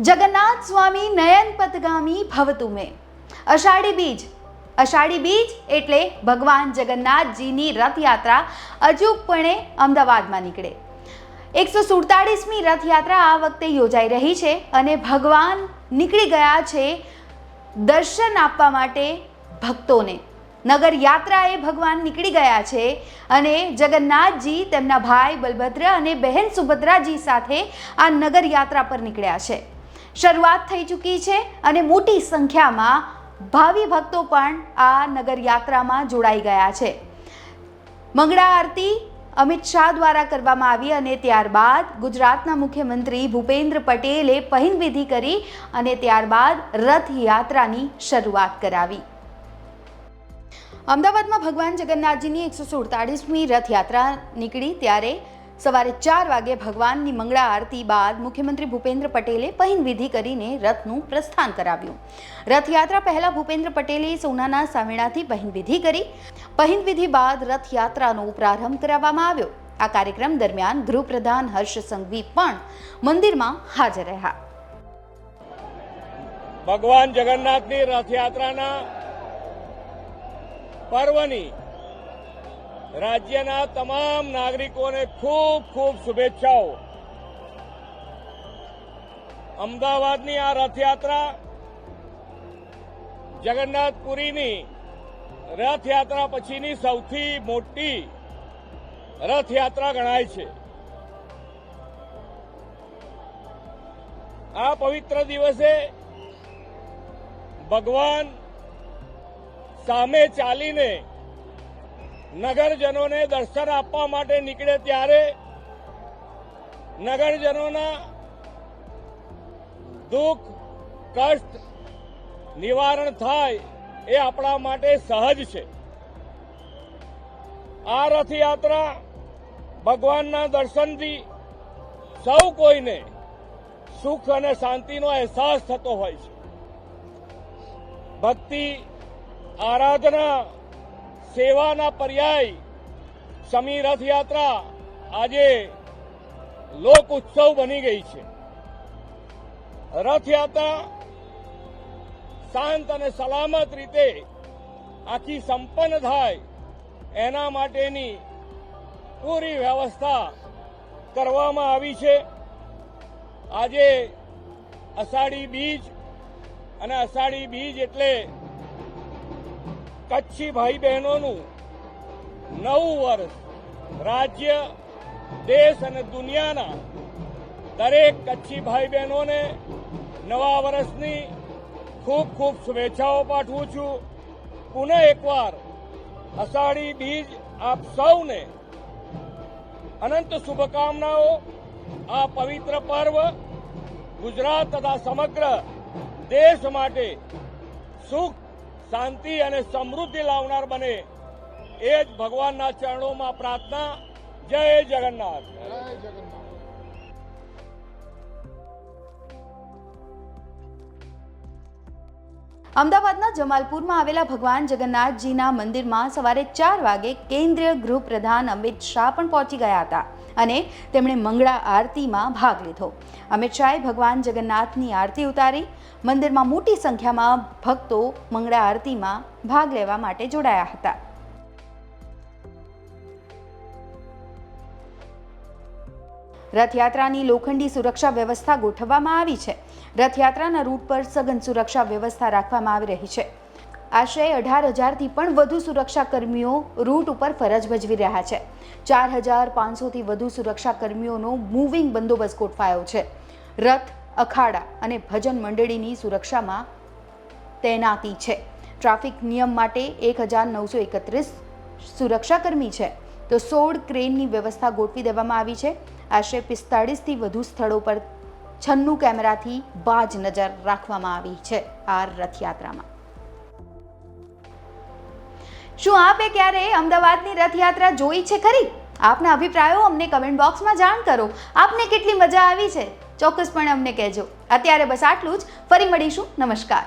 જગન્નાથ સ્વામી નયન પથગામી ભવતુ મે. અષાઢી બીજ. અષાઢી બીજ એટલે ભગવાન જગન્નાથજીની રથયાત્રા અચૂકપણે અમદાવાદમાં નીકળે. એકસો સુડતાળીસમી રથયાત્રા આ વખતે યોજાઈ રહી છે અને ભગવાન નીકળી ગયા છે દર્શન આપવા માટે ભક્તોને. નગર યાત્રાએ ભગવાન નીકળી ગયા છે અને જગન્નાથજી તેમના ભાઈ બલભદ્ર અને બહેન સુભદ્રાજી સાથે આ નગર યાત્રા પર નીકળ્યા છે. શરૂઆત થઈ ચૂકી છે અને મોટી સંખ્યામાં ભાવિ ભક્તો પણ આ નગરયાત્રામાં જોડાઈ ગયા છે. મંગળા આરતી અમિત શાહ દ્વારા કરવામાં આવી અને ત્યારબાદ ગુજરાતના મુખ્યમંત્રી ભૂપેન્દ્ર પટેલે પહેનવિધિ કરી અને ત્યારબાદ રથયાત્રાની શરૂઆત કરાવી. અમદાવાદમાં ભગવાન જગન્નાથજીની એકસો સુડતાળીસમી રથયાત્રા નીકળી ત્યારે સવારે ચાર વાગે ભગવાનની મંગળા આરતી બાદ મુખ્યમંત્રી ભૂપેન્દ્ર પટેલે વિધિ કરીને રથનું પ્રસ્થાન કરાવ્યું. રથયાત્રા પહેલા ભૂપેન્દ્ર પટેલે સોનાના સામેણાથી વિધિ કરી. વિધિ બાદ રથયાત્રાનો પ્રારંભ કરાવવામાં આવ્યો. આ કાર્યક્રમ દરમિયાન ગૃહપ્રધાન હર્ષ સંઘવી પણ મંદિરમાં હાજર રહ્યા. ભગવાન જગન્નાથની રથયાત્રાના પર્વની રાજ્યના તમામ નાગરિકોને ખૂબ ખૂબ શુભેચ્છાઓ. અમદાવાદની આ રથયાત્રા, જગન્નાથપુરીની રથયાત્રા પછીની સૌથી મોટી રથયાત્રા ગણાય છે. આ પવિત્ર દિવસે ભગવાન સામે ચાલીને નગરજનોને દર્શન આપવા માટે નીકળે ત્યારે નગરજનોના દુઃખ, કષ્ટ, નિવારણ થાય એ આપણા માટે સહજ છે. આ રથયાત્રા ભગવાનના દર્શનથી સૌ કોઈને સુખ અને શાંતિનો અહેસાસ થતો હોય છે. ભક્તિ, આરાધના સેવાના પર્યાય, સમી રથયાત્રા આજે લોક ઉત્સવ બની ગઈ છે. રથયાત્રા શાંત અને સલામત રીતે આખી સંપન્ન થાય એના માટેની પૂરી વ્યવસ્થા કરવામાં આવી છે. આજે અષાઢી બીજ અને અષાઢી બીજ એટલે કચ્છી ભાઈ બહેનોનું નવું વર્ષ રાજ્ય, દેશ અને દુનિયાના દરેક કચ્છી ભાઈ બહેનોને નવા વર્ષની ખૂબ ખૂબ શુભેચ્છાઓ પાઠવું છું. પુનઃ એકવાર અષાઢી બીજ આપ સૌને અનંત શુભકામનાઓ. આ પવિત્ર પર્વ ગુજરાત તથા સમગ્ર દેશ માટે સુખ શાંતિ અને સમૃદ્ધિ લાવનાર બને. એ જ ભગવાનના ચરણોમાં પ્રાર્થના. જય જગન્નાથ. અમદાવાદના જમાલપુરમાં આવેલા ભગવાન જગન્નાથજીના મંદિરમાં સવારે ચાર વાગે કેન્દ્રીય ગૃહપ્રધાન અમિત શાહ પણ પહોંચી ગયા હતા અને તેમણે મંગળા આરતીમાં ભાગ લીધો. અમિત શાહે ભગવાન જગન્નાથની આરતી ઉતારી, મંદિરમાં મોટી સંખ્યામાં ભક્તો મંગળા આરતીમાં ભાગ લેવા માટે જોડાયા હતા. રથયાત્રાની લોખંડી સુરક્ષા વ્યવસ્થા ગોઠવવામાં આવી છે. રથયાત્રાના રૂટ પર સઘન સુરક્ષા વ્યવસ્થા રાખવામાં આવી રહી છે. આશરે અઢાર હજારથી પણ વધુ સુરક્ષા કર્મીઓ રૂટ ઉપર ફરજ ભજવી રહ્યા છે. ચાર હજાર પાંચસોથી વધુ સુરક્ષા કર્મીઓનો મૂવિંગ બંદોબસ્ત ગોઠવાયો છે. રથ, અખાડા અને ભજન મંડળીની સુરક્ષામાં તૈનાતી છે. ટ્રાફિક નિયમ માટે એક હજાર નવસો એકત્રીસ સુરક્ષાકર્મી છે. તો સોળ ક્રેનની વ્યવસ્થા ગોઠવી દેવામાં આવી છે. આશરે પિસ્તાળીસથી વધુ સ્થળો પર છન્નું કેમેરાથી બાજ નજર રાખવામાં આવી છે આ રથયાત્રામાં. શું આપે ક્યારે અમદાવાદની રથયાત્રા જોઈ છે ખરી? આપના અભિપ્રાયો અમને કમેન્ટ બોક્સમાં જાણ કરો. આપને કેટલી મજા આવી છે? ચોક્કસપણે અમને કહેજો. અત્યારે બસ આટલું જ. ફરી મળીશું. નમસ્કાર.